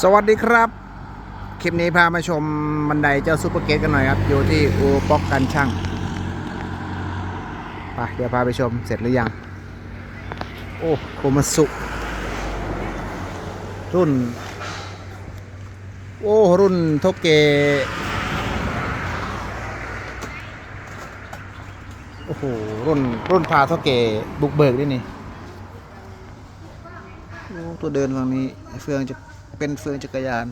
สวัสดีครับ คลิปนี้พามาชมบันไดเจ้าซูเปอร์เกตกันหน่อยครับ อยู่ที่อูป๊อกกันช่างไปเดี๋ยวพาไปชมเสร็จหรือยัง โอ้โคมาสุ รุ่น โอ้ รุ่นโทเกโอ้โห รุ่น รุ่นพาโทเกบุกเบิกด้วยนี่ ตัวเดินฝั่งนี้ เฟืองจะ เป็นเฟืองจักรยาน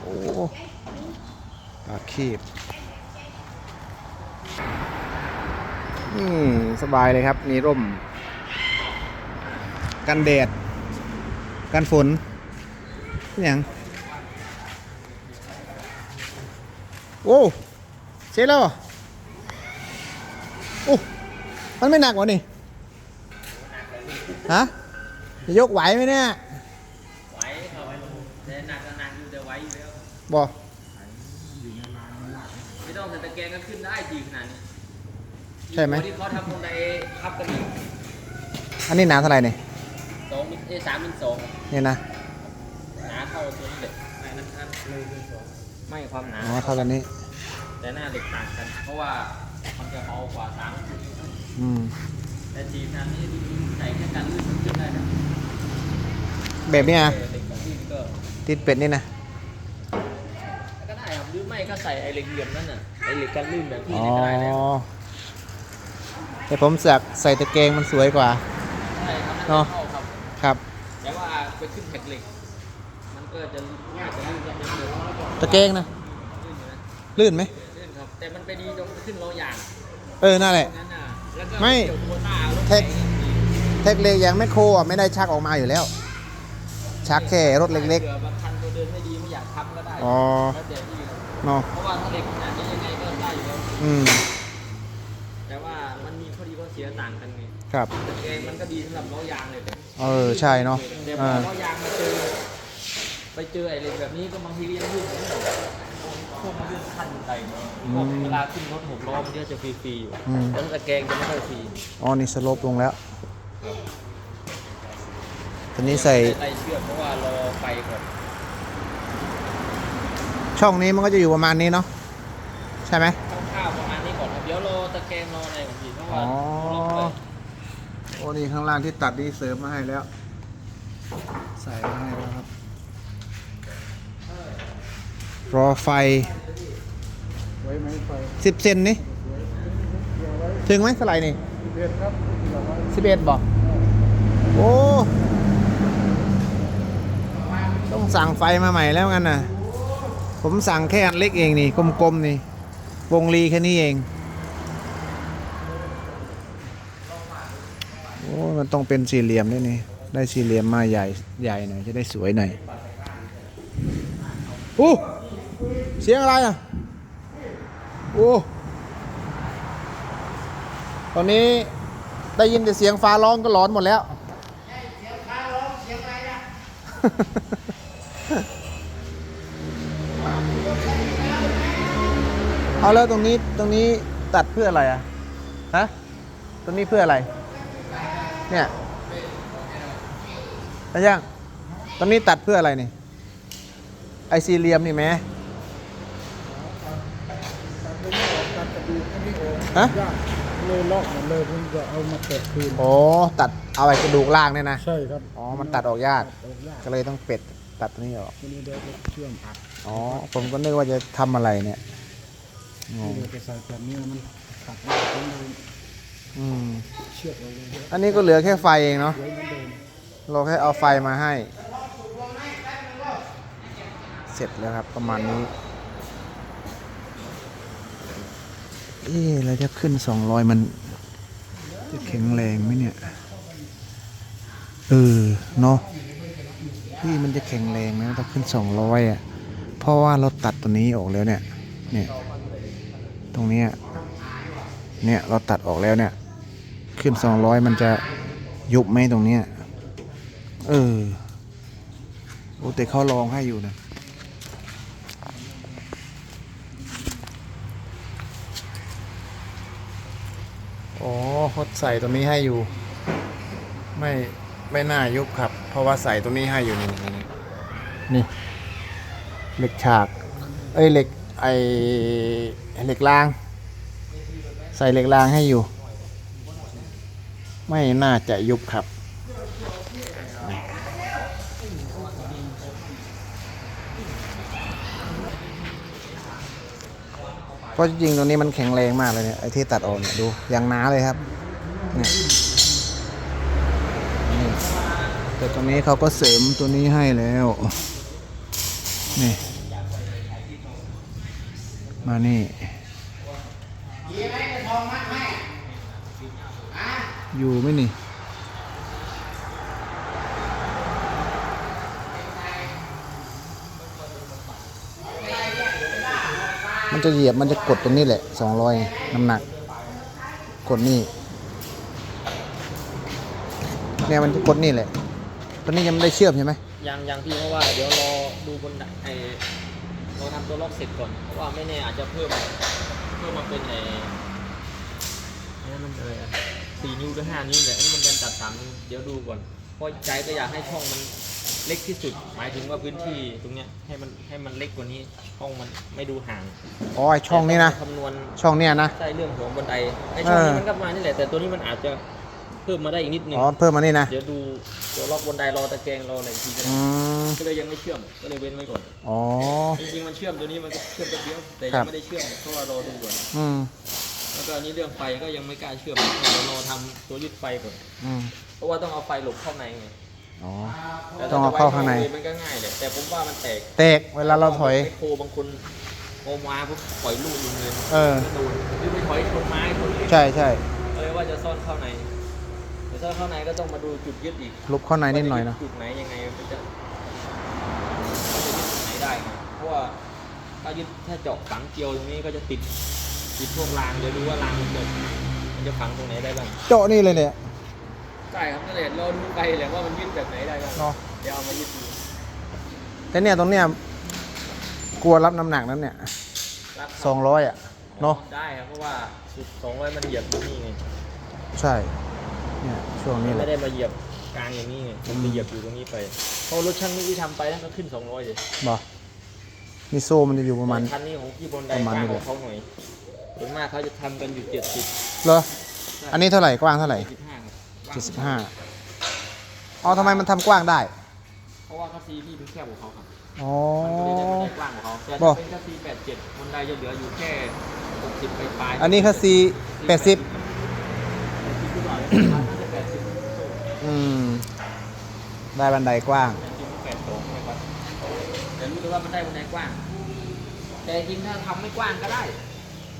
โอ้ปากคีบนี่สบายเลยครับ มีร่ม กันแดด กันฝนนี่หยังโอ้เสร็จแล้วอโอ้มันไม่หนักวะนี่ ฮะ จะยกไหวไหมเนี่ยไหวเอาไว้แต่หนักก็หนักอยู่แต่ไหวอยู่แล้วบอกไม่ต้องแต่ตะแกรงก็ขึ้นได้ดีขนาดนี้ใช่ไหมที่เขาทำคนใดทับกันอีกอันนี้หนาเท่าไหร่เนี่ยสองมิลเอยสามมิลสองนี่นะหนาเท่าตัวนี้เลยไม่นะครับเลยมิลสองไม่ความหนาอ๋อเท่ากันนี้ แต่หน้าเหล็กต่างกัน เพราะว่ามันจะเบากว่าสามมิลอืม แต่จีบนั้นนี่ใส่แค่การลื่นมันขึ้นได้นะแบบนี้นะแต่เหล็กกับลื่นก็ติดเป็ดนี่นะ ก็ได้ครับหรือไม่ก็ใส่ไอ้เหล็กเหลี่ยมนั่นน่ะไอ้เหล็กกันลื่นแบบที่อ๋อ นี่ก็ได้แล้วแต่ผมเสือกใส่ตะเกงมันสวยกว่า ใช่ครับเนาะเข้าครับ ครับ แต่ว่าไปขึ้นแผ่นเหล็ก มันก็จะน่าจะลื่นกันนิดนึงตะเกงนะ ลื่นอยู่นะลื่นไหมลื่นครับ แต่มันไปดีตรงขึ้นล้อยางเออ นั่นแหละงั้นน่ะ แล้วก็ไม่ เกี่ยวโควต้ารถเทคเทคเล็กอย่างแมคโครอะไม่ได้ชักออกมาอยู่แล้ว ชักแค่รถเล็กๆบางคันตัวเดินไม่ดีไม่อยากทับก็ได้อ๋อ แล้วแต่ที่ครับๆเนาะเพราะว่าถ้าเหล็กขนาดนี้ยังไงก็ได้อยู่แล้วอืมแต่ว่ามันมีข้อดีข้อเสียต่างกันไงครับ แต่แกงมันก็ดีสำหรับล้อยางเลยแต่เออใช่เนาะแต่พเอออล้อยางมาเจอไปเจอไอ้เหล็กแบบนี้ก็บางทีก็ยังลื่นอ ยู่พวกมันลื่นขั้นไตพวกเวลาขึ้นรถหกล้อมันก็จะฟรีๆอยู่อืม แล้วตะแกรงจะไม่ค่อยฟรีอ๋อนี่สโลปลงแล้ว ตอนนี้ใส่ไล่เชือกเพราะว่ารอไฟก่อนช่องนี้มันก็จะอยู่ประมาณนี้เนาะใช่ไหม ข้าวๆประมาณนี้ก่อนครับเดี๋ยวรอตะแกรงรออะไรก่อนพี่เพราะอ๋ว่าอรอไฟโอ้นี่ข้างล่างที่ตัดนี่เสริมมาให้แล้ว ใส่มาให้แล้วค รอไฟสิบเซนนี่ถึงไหมเท่าไหร่นี่สิบเอ็ดบอกโอ้ต้องสั่งไฟมาใหม่แล้วงั้นน่ะผมสั่งแค่อันเล็กเองนี่กลมๆนี่ วงรีแค่นี้เอง โอ้มันต้องเป็นสี่เหลี่ยมด้วยนี่ ได้สี่เหลี่ยมมาใหญ่ใหญ่หน่อยจะได้สวยหน่อย โอ้ เสียงอะไรอะ โอ้ ตอนนี้ได้ยินแต่เสียงฟ้าร้องก็ร้อนหมดแล้ว เสียงฟ้าร้องเสียงอะไรนะเอาแล้วตรงนี้ตรงนี้ตัดเพื่ออะไรอะ ฮะ ตรงนี้เพื่ออะไร เนี่ยอาจารย์ตรงนี้ตัดเพื่ออะไรนี่ ไอซีเรียมนี่ไหม ฮะเลยลอกมันเลยผมจะเอามาเปิดคืน โอ้ตัดเอาไอ้กระดูกล่างเนี่ยนะ ใช่ครับ อ๋อ มันตัดออกยาก ออกยากก็เลยต้องเป็ดตัดตรงนี้ออก ทีนี้เดี๋ยวจะเชื่อมอัดอ๋อ ผมก็นึกว่าจะทำอะไรเนี่ยงงเดี๋ยวจะใส่แบบนี้มันตัดไม่ได้ผมเลยอืม เชือกเอาเลยเดี๋ยวอันนี้ก็เหลือแค่ไฟเองเนาะ เหมือนเดิมเราแค่เอาไฟมาให้ เสร็จแล้วครับประมาณนี้ เอ๊ะเราจะขึ้นสองร้อยมัน จะแข็งแรงไหมเนี่ย เออ เนาะพี่มันจะแข็งแรงไหมถ้าขึ้นสองร้อยอะ เพราะว่าเราตัดตัวนี้ออกแล้วเนี่ย เนี่ย ตรงนี้เนี่ยเราตัดออกแล้วเนี่ย ขึ้นสองร้อยมันจะยุบไหมตรงเนี้ย เออ โอ้แต่เขาลองให้อยู่นะ อ๋อเขาใส่ตัวนี้ให้อยู่ ไม่ไม่น่ายุบครับ เพราะว่าใส่ตัวนี้ให้อยู่นี่นี่นี่นี่เหล็กฉาก เอ้ยเหล็กไอเหล็กราง ใส่เหล็กรางให้อยู่ ไม่น่าจะยุบครับ เพราะจริงๆตรงนี้มันแข็งแรงมากเลยเนี่ยไอ้ที่ตัดออกเนี่ยดูอย่างหนาเลยครับเนี่ยแต่ตรงนี้เขาก็เสริมตัวนี้ให้แล้วนี่มานี่อยู่ไหมนี่ มันจะเหยียบมันจะกดตรงนี้แหละสองร้อยน้ำหนัก กดนี่เนี่ยมันจะกดนี่แหละตอนนี้ยังไม่ได้เชื่อมใช่ไหมยังยังพี่เพราะว่าเดี๋ยวรอดูบนไอเราทำตัวล็อกเสร็จก่อนเพราะว่าไม่แน่อาจจะเพิ่มเพิ่มมาเป็นไอนี่มันอะไรอะสี่นิ้วหรือห้านิ้วเนี่ยอันนี้มันเป็นตัดสามนิ้วเดี๋ยวดูก่อนเพราะใจก็อยากให้ช่องมัน เล็กที่สุด หมายถึงว่าพื้นที่ตรงเนี้ยให้มันให้มันเล็กกว่านี้ช่องมันไม่ดูห่างอ๋อไอช่องนี้นะแต่ต้คำนวณช่องเนี้ยนะ ใช่เรื่องของบันไดไอช่องนี้เออมันก็มานี่แหละแต่ตัวนี้มันอาจจะเพิ่มมาได้อีกนิดนึงอ๋อ เพิ่มมานี่นะ เดี๋ยวดูตัวล็อกบันไดรอตะแกรงรออะไรอีกทีก็ได้อืม ก็เลยยังไม่เชื่อมก็เลยเว้นไว้ก่อนอ๋อ จริงๆมันเชื่อมตัวนี้มันก็เชื่อมแป๊บเดียวแต่ครัยับงไม่ได้เชื่อมเพราะว่ารอดูก่อนอืม แล้วก็อันนี้เรื่องไฟก็ยังไม่กล้าเชื่อมเดี๋ยวรอทำตัวยึดไฟก่อนอืม เพราะว่าต้องเอาไฟหลบเข้าในไง อ๋อแต่ต้องเอาเข้าข้างในถ้จะไว้มันก็ง่ายเลยแต่ผมว่ามันแตกเตกเวลาเราถอยไมโครบางคนโอมาปุ๊บปล่อยลูกลงเลยเออ ไม่โดนหรือไปถอยชนไม้ชนเหล็กใช่ใช่เลยว่าจะซ่อนเข้าในแต่ซ่อนเข้าในก็ต้องมาดูจุดยึดอีกลุกเข้าในนิดหน่อยนะว่าจจุดไหนยังไงมันจะมันจะยึดตรงไหนได้ไงเพราะว่าถ้ายึดถ้าเจาะฝังเกลียวตรงนี้ก็จะติดติดพวกรางเดี๋ยวดูว่ารางมันจะมันจะฝังตรงไหนได้บ้าง เจาะนี่เลยเนี่ย ใช่ครับนั่นแหละเราดูไปแหละว่ามันยึดแบบไหนได้บ้างเนาะเดี๋ยวเอามายึดดูแต่เนี่ยตรงเนี้ยกลัวรับน้ำหนักนั้นเนี่ยรับสองร้อยอะเนาะได้ครับเพราะว่าสุดสองร้อยมันเหยียบตรงนี้ไงใช่เนี่ยช่วงนี้แหไม่ละ ได้มาเหยียบกลางอย่างนี้ไงมันไปเหยียบอยู่ตรงนี้ไปเพราะรถช่างนี่ที่ทำไปนั่นก็ขึ้นสองร้อยเลยบอกนี่โซ่มันจะอยู่ประมาณ คันนี้ของพี่บนไดประมาณกว้างนี้ขเลอย งเขาหน่อยส่วนมากเขาจะทำกันอยู่เจ็ดสิบเหรออันนี้เท่าไหร่กว้างเท่าไหร่ สิบห้า เจ็ดสิบห้าอ๋อทำไมมันทำกว้างได้ เพราะว่าคัสซีพี่เป็นแคบกว่าเขาครับอ๋อ มันก็เลยได้บันไดกว้างกว่าเขาแต่บอถ้ากเป็นคัสซีแปดเจ็ดบนไดจะเหลืออยู่แค่หกสิบไปปลายๆอันนี้คัสซีแปดสิบแปดสิบขึ้นหน่อยน่าจะแปดสิบอืม ได้บันไดกว้าง แปดสิบแปดสองนะครับแต่รู้เลยว่ามันได้บันไดกว้าง แต่จริงถ้าทำไม่กว้างก็ได้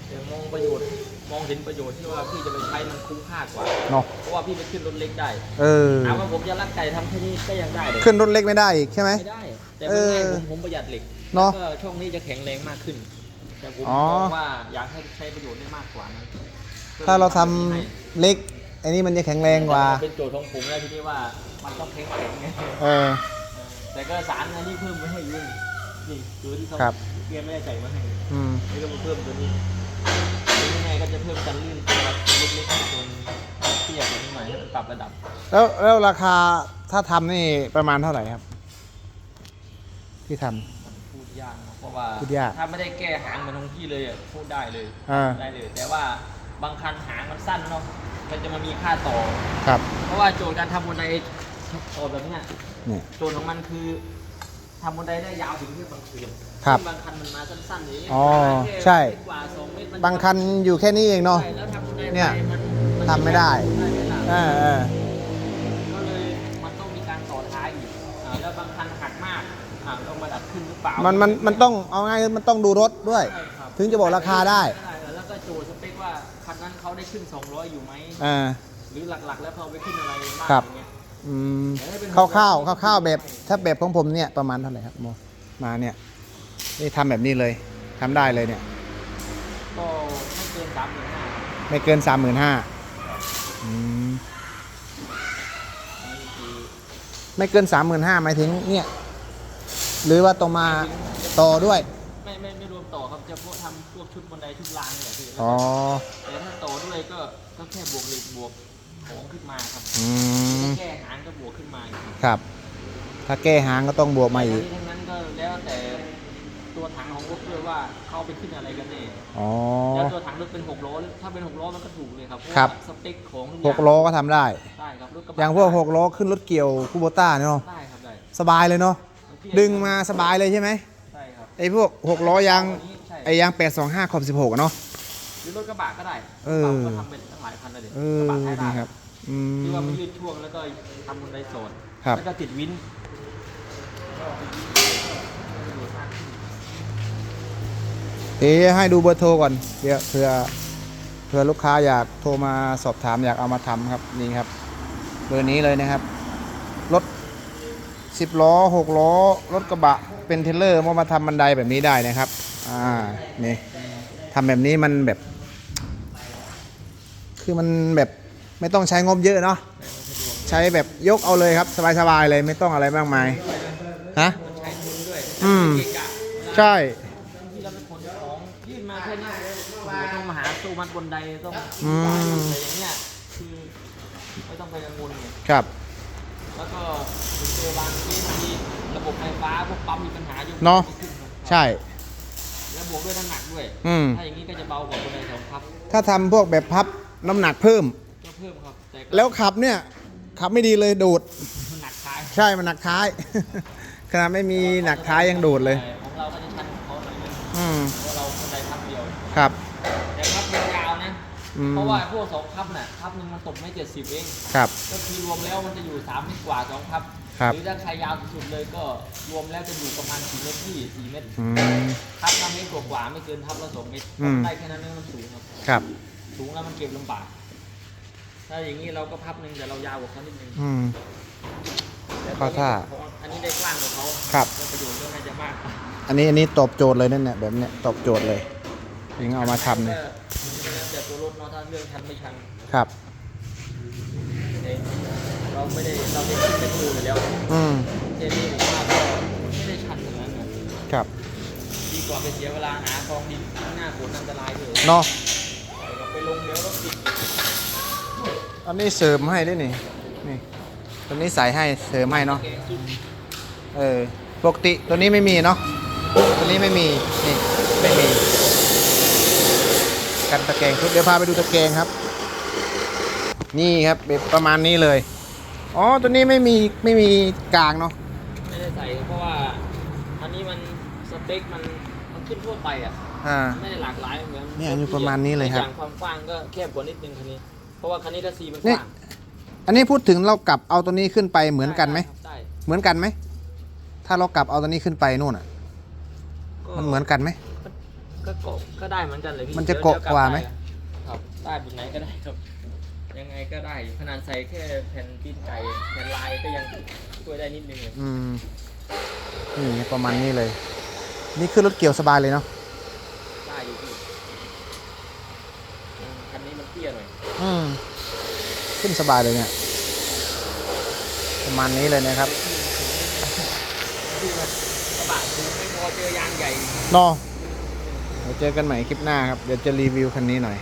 แต่มองประโยชน์มองเห็นประโยชน์ที่ว่าพี่จะไปใช้มันคุ้มค่ากว่า เนาะเพราะว่าพี่ไปขึ้นรถเล็กได้เออ ถามว่าผมจะรักไก่ทำแค่นี้ก็ยังได้เลยขึ้นรถเล็กไม่ได้อีกใช่ไหม ไม่ได้ แต่มันง่ายเออผมผมประหยัดเหล็กเนอะแล้วก็ช่องนี้จะแข็งแรงมากขึ้น แต่ผมอ๋อมองว่าอยากให้ใช้ประโยชน์ได้มากกว่านั้นถ้าเราทำเล็กอันนี้มันจะแข็งแรงกว่าเป็นโจทย์ของผมแล้วทีนี้ว่ามันต้องแข็งแรงไง เออ แต่ก็สารอันนี้เพิ่มมาให้อยุ่งนี่ตัวที่เขาครับเกียร์ไม่ได้ใส่มาให้อืม นี่ก็มาเพิ่มตัวนี้ ตัวนี้ไงก็จะเพิ่มกันลื่นตัวตัวเล็กๆให้ตัวเตี้ยกว่านี้หน่อยให้มันปรับระดับ แล้วแล้วราคาถ้าทำนี่ประมาณเท่าไหร่ครับ ที่ทพูดยากนะเพราะว่าพูดยาก ถ้าไม่ได้แก้หางเหมือนของพี่เลยอะพูดได้เลยอ่าได้เลย แต่ว่าบางคันหางมันสั้นเนาะมันจะมามีค่าต่อำครับเพราะว่าโจทย์การทำบนไดต่อแบบเนี้ยเนี่ยโจทย์ของมันคือ ทำบนไดได้ยาวถึงแค่บางคืนครับซึ่งบางคันมันมาสั้นๆอย่างนี้อ๋อแค่ใช่เมตรกว่าสองเมตรมันบางคันอยู่แค่นี้เองเนาะ ใช่แล้วทำบนไดเนี่ยไปมันนทำไม่ได้ได้ไหมล่ะเออเออ ก็เลยมันต้องมีการต่อท้ายอีกอ่าแล้วบางคันหักมากอ่าต้องมาดัดขึ้นหรือเปล่ามันมันมันต้องเอาง่ายๆมันต้องดูรถด้วยใช่ครับถึงจะบอกราคาได้ แล้วก็โจทย์สเปคว่าคันนั้นเขาได้ขึ้น 200 อยู่ไหม อ่า หรือหลักๆ แล้วเขาไปขึ้นอะไรบ้างครับ อย่างเงี้ย อืมแต่ถ้าเป็นคร่าวๆคร่าวๆแบบ ถ้าแบบของผมเนี่ยประมาณเท่าไหร่ครับโมมาเนี่ยนี่ทำแบบนี้เลยทำได้เลยเนี่ย ก็ไม่เกินสามหมื่นห้าไม่เกินสามหมื่นห้านี่คือไม่เกินสามหมื่นห้าหมายถึงเนี่ย หรือว่าต้องมาต่อด้วย ไม่ไม่ไม่รวมต่อครับจะพวกทำพวกชุดบันไดชุดรางเนี่ยพี่อ๋อแต่ถ้าต่อด้วยก็ก็แค่บวกเหล็กบวก ของขึ้นมาครับอืมแก้หางก็บวกขึ้นมาอีกครับ ถ้าแก้หางก็ต้องบวกมาอีกทั้งนั้นก็แล้วแต่ตัวถังของรถด้วยว่าเขาเอาไปขึ้นอะไรกันแน่อ๋อ แล้วตัวถังรถเป็นหกล้อถ้าเป็นหกล้อมันก็ถูกเลยครับเพราะครับว่าสเปคของทุกอหย่างกล้อก็ทำได้ ได้ครับรถกระบะอย่างพวกหกล้อขึ้นรถเกี่ยวคูโบต้าเนี่ยเนาะ ได้ครับได้สบายเลยเนาะมันเตี้ยดึงมาสบายเลยใช่ไหม ใช่ครับไอ้พวกหกล้อยาง อันนี้ใช่ไอ้ยาง825ขอบ16อะเนาะ หรือรถกระบะก็ได้เออกระบะก็ทำเป็นตั้งหลายคันเลยเอกระอบะท้ายนี่ด่านครับอืมที่ว่ามันยืดช่วงแล้วก็ทำบนไดโซนครับแล้วก็ติดวินเอ๊ะให้ดูเบอร์โทรก่อนเดี๋ยวเผื่อเผื่อลูกค้าอยากโทรมาสอบถามอยากเอามาทำครับนี่ครับ เบอร์นี้เลยนะครับรถ10ล้อ6ล้อรถกระบะเป็นเทรลเลอร์มามาทำบันไดแบบนี้ได้นะครับ อ่า นี่ทำแบบนี้มันแบบ คือมันแบบไม่ต้องใช้งบเยอะเนาะใช้แบบยกเอาเลยครับ สบายๆเลยไม่ต้องอะไรมากมายฮะใช้ทุนด้วยอืมเกะกะใช่ที่เราเป็นคนของยื่นมาแค่นี้โอ้โหต้องมาหาตู้มัดบนไดต้องอืมแต่อย่างเงี้ยคือไม่ต้องไปกังวลเลยครับ แล้วก็ถึงเจอบางทีบางทีระบบไฟฟ้าพวกปั๊มมีปัญหาอยู่เนาะไม่ขึ้ครับใช่ แล้วบวกด้วยน้ำหนักด้วยอืมถ้าอย่างนี้ก็จะเบากว่าบนไดสองครับ ถ้าทำพวกแบบพับ น้ำหนักเพิ่ม ก็เพิ่มครับแต่ก็แล้วขับเนี่ยขับไม่ดีเลยโดดมันหนักท้ายใช่มันหนักท้าย ขนาดไม่มีหนักท้ายยังโดดเลยของเราก็จะชันของเขาหน่อยนึงอืมเพราะเราคนใดพับเดียว ครับ แต่พับยาวๆนะ อืม เพราะว่าพวกสองพับน่ะพับหนึ่งมันตกไม่เจ็ดสิบเอง ครับ ก็คือรวมแล้วมันจะอยู่สามเมตรกว่าสองพับ ครับ หรือถ้าใครยาวสุดๆเลยก็รวมแล้วจะอยู่ประมาณสี่เมตรที่สี่เมตรอืมทับละเมตรกว่าๆไม่เกินทับละสองเมตรอืม ได้แค่นั้นเองมันสูงครับ ครับ สูงแล้วมันเก็บลำบาก ถ้าอย่างนี้เราก็พับหนึ่งแต่เรายาวกว่าเขานิดนึงอืม แต่เข้าท่า อันนี้ได้กว้างกว่าเขาครับแล้วประโยชน์ก็น่าจะมากกว่าอันนี้อันนี้ตอบโจทย์เลยนั่นเนี่ยแบบเนี้ยตอบโจทย์เลยถึงเอามาทำเนี่ยก็แล้วแต่ตัวรถเนาะถ้าเรื่องชันไม่ชันครับ เองเราไม่ได้เราได้ขึ้นเป็นตูอยู่แล้วอืมเจนี่ผมว่าก็ไม่ได้ชันอย่างนั้นนะครับ ดีกว่าไปเสียเวลาหากองดินข้างหน้าฝนอันตรายเลยเนาะ ไปลงเดี๋ยวรถติด อันนี้เสริมให้ด้วยนี่ นี่ ตัวนี้ใส่ให้เสริมให้เนาะแกงซุปเออ ปกติตัวนี้ไม่มีเนาะ ตัวนี้ไม่มี นี่ ไม่มี กันตะแกรงชุดเดี๋ยวพาไปดูตะแกรงครับ นี่ครับแบบประมาณนี้เลย อ๋อ ตัวนี้ไม่มี ไม่มีกลางเนาะ ไม่ได้ใส่เพราะว่าอันนี้มันสเปคมันมันขึ้นทั่วไปอะ อ่า ไม่ได้หลากหลายเหมือนเนี่ยอยู่ประมาณนี้เลยครับ อย่างความกว้างก็แคบกว่านิดนึงคันนี้เพ ราะว่าคันนี้ถ้าซีมันกนี่ว้างอันนี้พูดถึงเรากลับเอาตัวนี้ขึ้นไปเหมือนกันไหมได้เหมือนกันไหมถ้าเรากลับเอาตัวนี้ขึ้นไปนู่นอะ มันเหมือนกันไหมก็เกาะก็ได้เหมือนกันเลยพี่มันจะดี๋ยเกาะกว่าไหมเดี๋ยครับได้แบบไหนก็ได้ครับยังไงก็ได้ขนาดใส่แค่แผ่นตีนไก่แผ่นลายก็ยังช่วยได้นิดนึงเลยอืมนี่ประมาณนี้เลย นี่คือรถเกี่ยวสบายเลยเนาะ ได้อยู่พี่อืมคันนี้มันเตี้ยหน่อยอืมขึ้นสบายเลยเนี่ย ประมาณนี้เลยนะครับที่มันกระบะถูกไม่พอเจอยางใหญ่เนอเดี๋ยวเจอกันใหม่คลิปหน้าครับ เดี๋ยวจะรีวิวคันนี้หน่อย